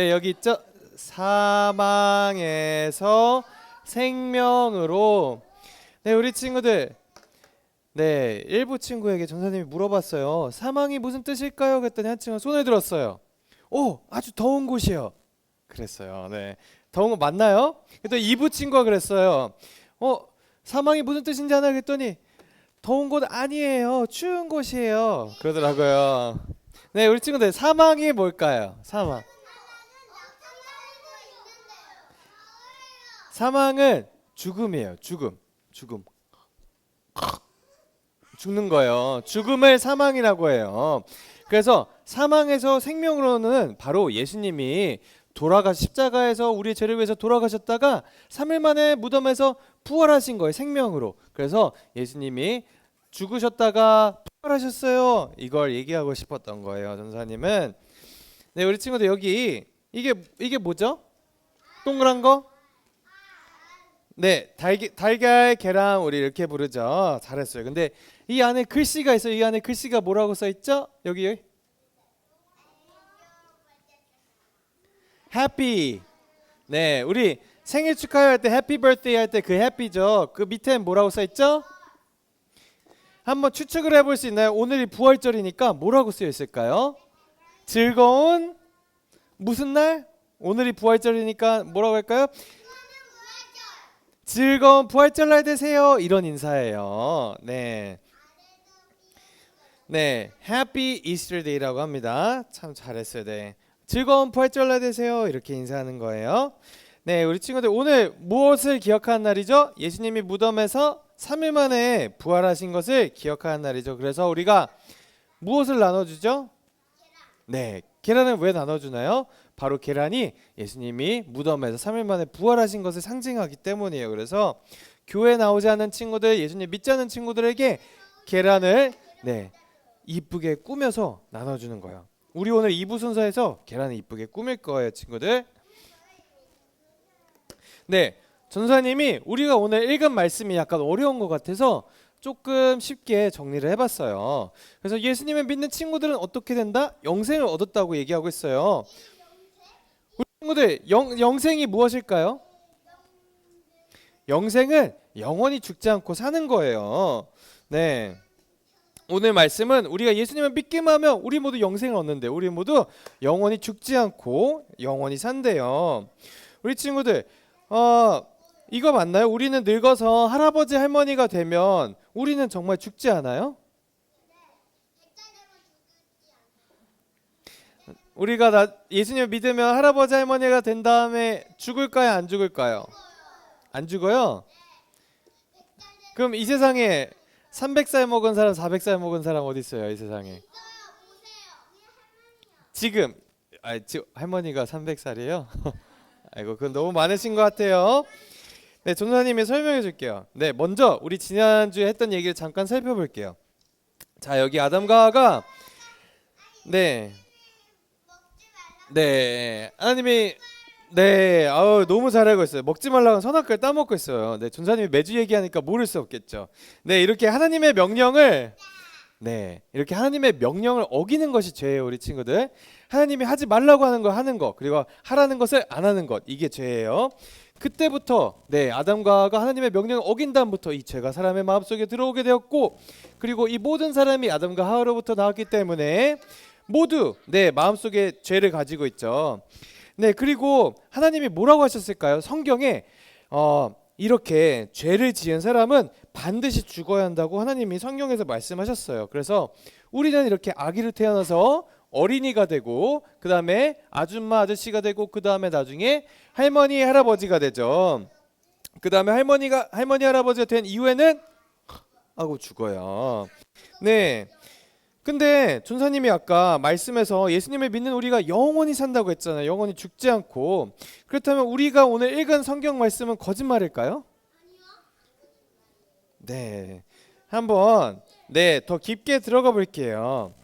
네, 여기 있죠. 사망에서 생명으로. 네, 우리 친구들. 네, 일부 친구에게 전사님이 물어봤어요. 사망이 무슨 뜻일까요? 그랬더니 한 친구가 손을 들었어요. 오, 아주 더운 곳이요. 그랬어요. 네, 더운 거 맞나요? 또 이부 친구가 그랬어요. 어, 사망이 무슨 뜻인지 아나 그랬더니 더운 곳 아니에요. 추운 곳이에요. 그러더라고요. 네, 우리 친구들 사망이 뭘까요? 사망. 사망은 죽음이에요. 죽음. 죽음. 죽는 거예요. 죽음을 사망이라고 해요. 그래서 사망에서 생명으로는 바로 예수님이 돌아가 십자가에서 우리의 죄를 위해서 돌아가셨다가 3일 만에 무덤에서 부활하신 거예요. 생명으로. 그래서 예수님이 죽으셨다가 부활하셨어요. 이걸 얘기하고 싶었던 거예요. 전사님은. 네, 우리 친구들 여기 이게 이게 뭐죠? 동그란 거? 네, 달기, 달걀 계란 우리 이렇게 부르죠. 잘했어요. 근데 이 안에 글씨가 있어요. 이 안에 글씨가 뭐라고 써 있죠? 여기 해피. 네, 우리 생일 축하할 때 해피 버스데이 할때그 해피죠. 그 밑에 뭐라고 써 있죠? 한번 추측을 해볼 수 있나요? 오늘이 부활절이니까 뭐라고 쓰여 있을까요? 즐거운 무슨 날? 오늘이 부활절이니까 뭐라고 할까요? 즐거운 부활절날 되세요. 이런 인사예요. 네. 네, Happy Easter Day라고 합니다. 참 잘했어요. 네. 즐거운 부활절날 되세요. 이렇게 인사하는 거예요. 네, 우리 친구들 오늘 무엇을 기억하는 날이죠? 예수님이 무덤에서 3일 만에 부활하신 것을 기억하는 날이죠. 그래서 우리가 무엇을 나눠주죠? 네, 계란을 왜 나눠주나요? 바로 계란이 예수님이 무덤에서 3일 만에 부활하신 것을 상징하기 때문이에요. 그래서 교회 나오지 않는 친구들, 예수님 믿지 않는 친구들에게 계란을 네 이쁘게 꾸며서 나눠주는 거예요. 우리 오늘 2부 순서에서 계란을 이쁘게 꾸밀 거예요, 친구들. 네, 전사님이 우리가 오늘 읽은 말씀이 약간 어려운 것 같아서 조금 쉽게 정리를 해봤어요. 그래서 예수님을 믿는 친구들은 어떻게 된다? 영생을 얻었다고 얘기하고 있어요. 친구들 영, 영생이 무엇일까요? 영생은 영원히 죽지 않고 사는 거예요. 네. 오늘 말씀은 우리가 예수님을 믿기만 하면 우리 모두 영생을 얻는데 우리 모두 영원히 죽지 않고 영원히 산대요. 우리 친구들 어 이거 맞나요? 우리는 늙어서 할아버지 할머니가 되면 우리는 정말 죽지 않아요? 우리가 나 예수님을 믿으면 할아버지 할머니가 된 다음에 죽을까요? 안 죽을까요? 안 죽어요? 그럼 이 세상에 300살 먹은 사람, 400살 먹은 사람 어디 있어요? 이 세상에. 지금 아, 지금 할머니가 300살이에요? 아이고, 그건 너무 많으신 것 같아요. 네, 전사님이 설명해 줄게요. 네, 먼저 우리 지난주에 했던 얘기를 잠깐 살펴볼게요. 자, 여기 아담과 하와가 네. 네. 하나님이 네. 아우, 너무 잘 알고 있어요. 먹지 말라고 선악과를 따먹고 있어요. 네, 전사님이 매주 얘기하니까 모를 수 없겠죠. 네, 이렇게 하나님의 명령을 네, 이렇게 하나님의 명령을 어기는 것이 죄예요, 우리 친구들. 하나님이 하지 말라고 하는 거 하는 거, 그리고 하라는 것을 안 하는 것, 이게 죄예요. 그때부터 네 아담과 하와가 하나님의 명령을 어긴 다음부터 이 죄가 사람의 마음속에 들어오게 되었고 그리고 이 모든 사람이 아담과 하와로부터 나왔기 때문에 모두 네 마음속에 죄를 가지고 있죠. 네 그리고 하나님이 뭐라고 하셨을까요? 성경에 어 이렇게 죄를 지은 사람은 반드시 죽어야 한다고 하나님이 성경에서 말씀하셨어요. 그래서 우리는 이렇게 아기를 태어나서 어린이가 되고 그 다음에 아줌마 아저씨가 되고 그 다음에 나중에 할머니 할아버지가 되죠. 그 다음에 할머니가 할머니 할아버지가 된 이후에는 하고 죽어요. 네. 근데 전사님이 아까 말씀에서 예수님을 믿는 우리가 영원히 산다고 했잖아요. 영원히 죽지 않고. 그렇다면 우리가 오늘 읽은 성경 말씀은 거짓말일까요? 네. 한번 네, 더 깊게 들어가 볼게요.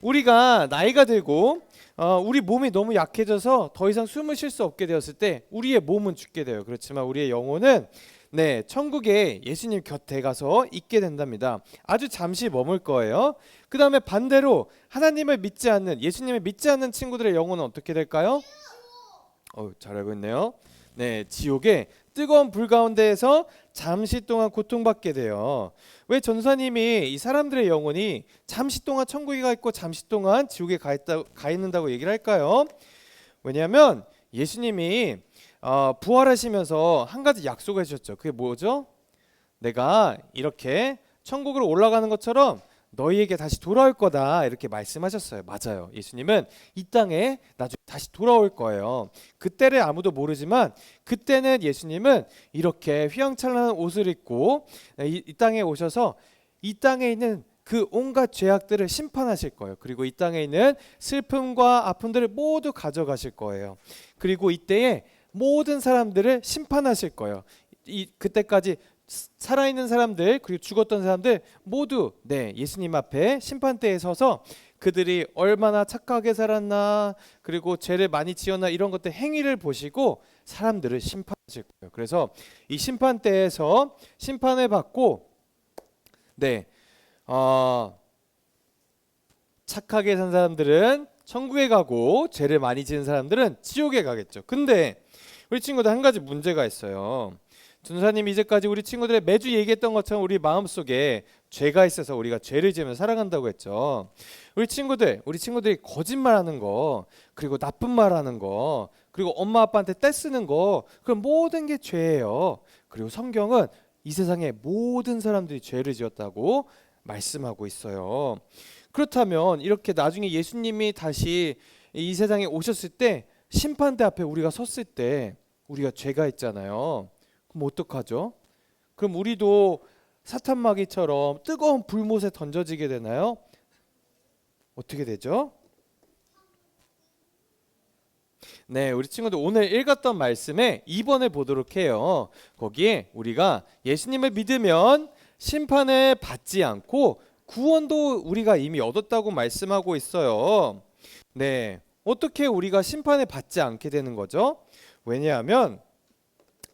우리가 나이가 들고 어, 우리 몸이 너무 약해져서 더 이상 숨을 쉴 수 없게 되었을 때 우리의 몸은 죽게 돼요. 그렇지만 우리의 영혼은 네, 천국에 예수님 곁에 가서 있게 된답니다. 아주 잠시 머물 거예요. 그 다음에 반대로 하나님을 믿지 않는 예수님을 믿지 않는 친구들의 영혼은 어떻게 될까요? 어, 잘 알고 있네요. 네, 지옥의 뜨거운 불 가운데에서 잠시 동안 고통받게 돼요. 왜 전사님이 이 사람들의 영혼이 잠시 동안 천국에 가 있고 잠시 동안 지옥에 가, 있다, 가 있는다고 얘기를 할까요? 왜냐하면 예수님이 어, 부활하시면서 한 가지 약속을 해주셨죠. 그게 뭐죠? 내가 이렇게 천국으로 올라가는 것처럼 너희에게 다시 돌아올 거다 이렇게 말씀하셨어요. 맞아요. 예수님은 이 땅에 나중에 다시 돌아올 거예요. 그때를 아무도 모르지만 그때는 예수님은 이렇게 휘황찬란한 옷을 입고 이, 이 땅에 오셔서 이 땅에 있는 그 온갖 죄악들을 심판하실 거예요. 그리고 이 땅에 있는 슬픔과 아픔들을 모두 가져가실 거예요. 그리고 이때에 모든 사람들을 심판하실 거예요. 이 그때까지 살아있는 사람들 그리고 죽었던 사람들 모두 네 예수님 앞에 심판대에 서서 그들이 얼마나 착하게 살았나 그리고 죄를 많이 지었나 이런 것들 행위를 보시고 사람들을 심판하실 거예요. 그래서 이 심판대에서 심판을 받고 네 어, 착하게 산 사람들은 천국에 가고 죄를 많이 지은 사람들은 지옥에 가겠죠. 근데 우리 친구들 한 가지 문제가 있어요. 전사님 이제까지 우리 친구들의 매주 얘기했던 것처럼 우리 마음속에 죄가 있어서 우리가 죄를 지으며 살아간다고 했죠. 우리 친구들, 우리 친구들이 거짓말하는 거, 그리고 나쁜 말하는 거, 그리고 엄마 아빠한테 떼쓰는 거, 그럼 모든 게 죄예요. 그리고 성경은 이 세상의 모든 사람들이 죄를 지었다고 말씀하고 있어요. 그렇다면 이렇게 나중에 예수님이 다시 이 세상에 오셨을 때 심판대 앞에 우리가 섰을 때 우리가 죄가 있잖아요. 그럼 어떡하죠? 그럼 우리도 사탄마귀처럼 뜨거운 불못에 던져지게 되나요? 어떻게 되죠? 네, 우리 친구들 오늘 읽었던 말씀에 2번을 보도록 해요. 거기에 우리가 예수님을 믿으면 심판을 받지 않고 구원도 우리가 이미 얻었다고 말씀하고 있어요. 네, 어떻게 우리가 심판을 받지 않게 되는 거죠? 왜냐하면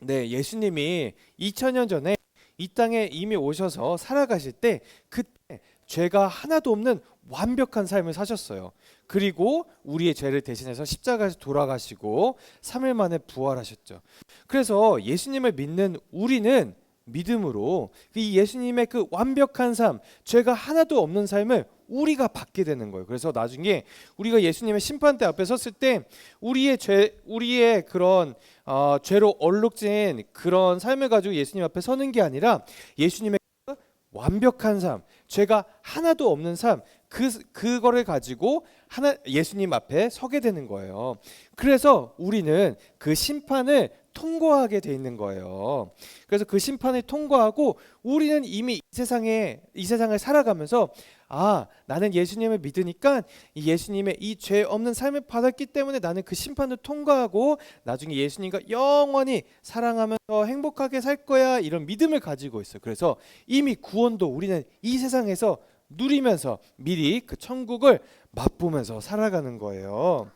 네, 예수님이 2000년 전에 이 땅에 이미 오셔서 살아가실 때 그때 죄가 하나도 없는 완벽한 삶을 사셨어요. 그리고 우리의 죄를 대신해서 십자가에서 돌아가시고 3일 만에 부활하셨죠. 그래서 예수님을 믿는 우리는 믿음으로 이 예수님의 그 완벽한 삶, 죄가 하나도 없는 삶을 우리가 받게 되는 거예요. 그래서 나중에 우리가 예수님의 심판대 앞에 섰을 때 우리의 죄, 우리의 그런 어, 죄로 얼룩진 그런 삶을 가지고 예수님 앞에 서는 게 아니라 예수님의 그 완벽한 삶, 죄가 하나도 없는 삶, 그 그거를 가지고 하나 예수님 앞에 서게 되는 거예요. 그래서 우리는 그 심판을 통과하게 돼 있는 거예요. 그래서 그 심판을 통과하고 우리는 이미 이 세상에 이 세상을 살아가면서 아 나는 예수님을 믿으니까 이 예수님의 이 죄 없는 삶을 받았기 때문에 나는 그 심판을 통과하고 나중에 예수님과 영원히 사랑하면서 행복하게 살 거야 이런 믿음을 가지고 있어요. 그래서 이미 구원도 우리는 이 세상에서 누리면서 미리 그 천국을 맛보면서 살아가는 거예요.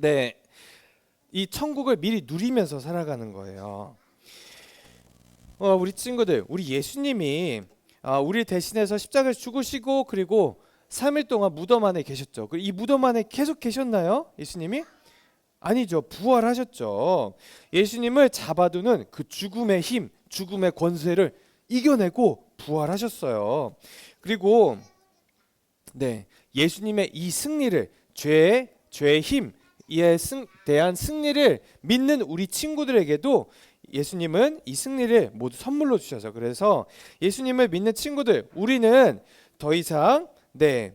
네. 이 천국을 미리 누리면서 살아가는 거예요. 어, 우리 친구들, 우리 예수님이 아, 우리 대신해서 십자가를 죽으시고 그리고 3일 동안 무덤 안에 계셨죠. 그이 무덤 안에 계속 계셨나요? 예수님이? 아니죠. 부활하셨죠. 예수님을 잡아두는 그 죽음의 힘, 죽음의 권세를 이겨내고 부활하셨어요. 그리고 네, 예수님의 이 승리를 죄의 죄의 힘, 이에 승, 대한 승리를 믿는 우리 친구들에게도 예수님은 이 승리를 모두 선물로 주셔서 그래서 예수님을 믿는 친구들 우리는 더 이상 네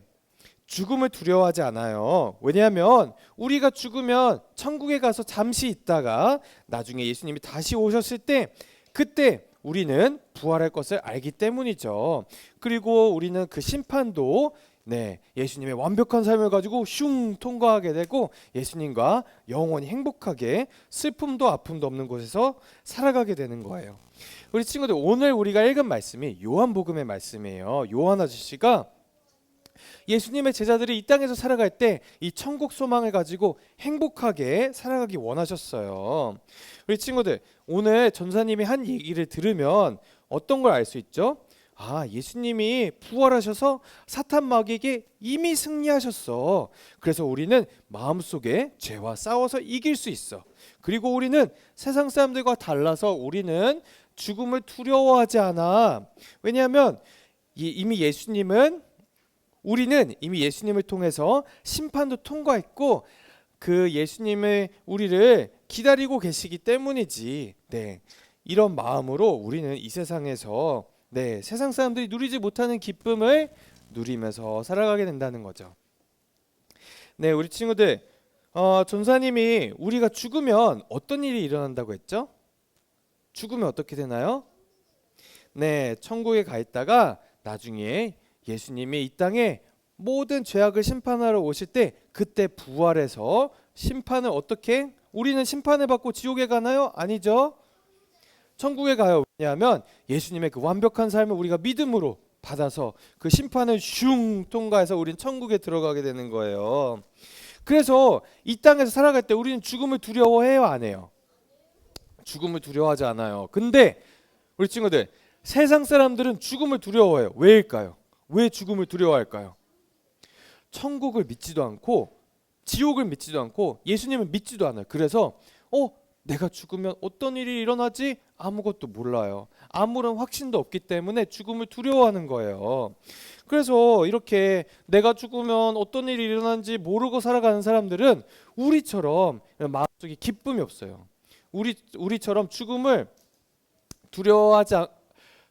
죽음을 두려워하지 않아요. 왜냐하면 우리가 죽으면 천국에 가서 잠시 있다가 나중에 예수님이 다시 오셨을 때 그때 우리는 부활할 것을 알기 때문이죠. 그리고 우리는 그 심판도 네, 예수님의 완벽한 삶을 가지고 슝 통과하게 되고 예수님과 영원히 행복하게 슬픔도 아픔도 없는 곳에서 살아가게 되는 거예요. 우리 친구들 오늘 우리가 읽은 말씀이 요한복음의 말씀이에요. 요한 아저씨가 예수님의 제자들이 이 땅에서 살아갈 때 이 천국 소망을 가지고 행복하게 살아가기 원하셨어요. 우리 친구들 오늘 전사님이 한 얘기를 들으면 어떤 걸 알 수 있죠? 아, 예수님이 부활하셔서 사탄 마귀에게 이미 승리하셨어. 그래서 우리는 마음속에 죄와 싸워서 이길 수 있어. 그리고 우리는 세상 사람들과 달라서 우리는 죽음을 두려워하지 않아. 왜냐하면 이- 이미 예수님은 우리는 이미 예수님을 통해서 심판도 통과했고 그 예수님의 우리를 기다리고 계시기 때문이지. 네. 이런 마음으로 우리는 이 세상에서 네, 세상 사람들이 누리지 못하는 기쁨을 누리면서 살아가게 된다는 거죠. 네, 우리 친구들 어, 전사님이 우리가 죽으면 어떤 일이 일어난다고 했죠? 죽으면 어떻게 되나요? 네, 천국에 가 있다가 나중에 예수님이 이 땅에 모든 죄악을 심판하러 오실 때 그때 부활해서 심판을 어떻게 우리는 심판을 받고 지옥에 가나요? 아니죠. 천국에 가요. 왜냐하면 예수님의 그 완벽한 삶을 우리가 믿음으로 받아서 그 심판을 슝 통과해서 우리는 천국에 들어가게 되는 거예요. 그래서 이 땅에서 살아갈 때 우리는 죽음을 두려워해요, 안 해요? 죽음을 두려워하지 않아요. 근데 우리 친구들 세상 사람들은 죽음을 두려워해요. 왜일까요? 왜 죽음을 두려워할까요? 천국을 믿지도 않고 지옥을 믿지도 않고 예수님을 믿지도 않아요. 그래서 어 내가 죽으면 어떤 일이 일어나지 아무것도 몰라요. 아무런 확신도 없기 때문에 죽음을 두려워하는 거예요. 그래서 이렇게 내가 죽으면 어떤 일이 일어나는지 모르고 살아가는 사람들은 우리처럼 마음속에 기쁨이 없어요. 우리 우리처럼 죽음을 두려워하지 않,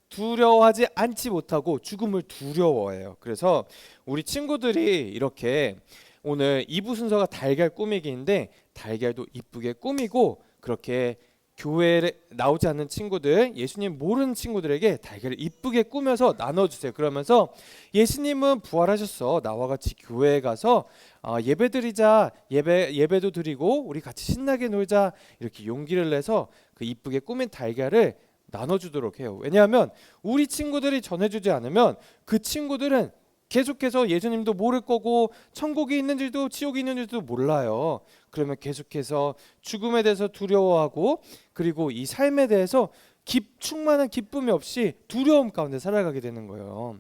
두려워하지 않지 못하고 죽음을 두려워해요. 그래서 우리 친구들이 이렇게 오늘 2부 순서가 달걀 꾸미기인데 달걀도 이쁘게 꾸미고 그렇게 교회에 나오지 않는 친구들, 예수님 모르는 친구들에게 달걀을 이쁘게 꾸며서 나눠주세요. 그러면서 예수님은 부활하셨어. 나와 같이 교회에 가서 어, 예배드리자. 예배 예배도 드리고 우리 같이 신나게 놀자. 이렇게 용기를 내서 그 이쁘게 꾸민 달걀을 나눠주도록 해요. 왜냐하면 우리 친구들이 전해주지 않으면 그 친구들은 계속해서 예수님도 모를 거고 천국이 있는지도 지옥이 있는지도 몰라요. 그러면 계속해서 죽음에 대해서 두려워하고 그리고 이 삶에 대해서 기, 충만한 기쁨이 없이 두려움 가운데 살아가게 되는 거예요.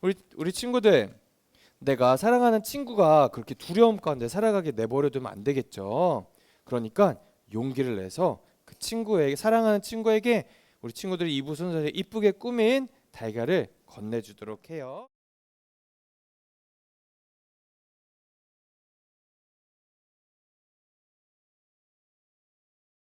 우리 우리 친구들 내가 사랑하는 친구가 그렇게 두려움 가운데 살아가게 내버려두면 안 되겠죠. 그러니까 용기를 내서 그 친구에게 사랑하는 친구에게 우리 친구들이 이부 순서에 이쁘게 꾸민 달걀을 건네주도록 해요.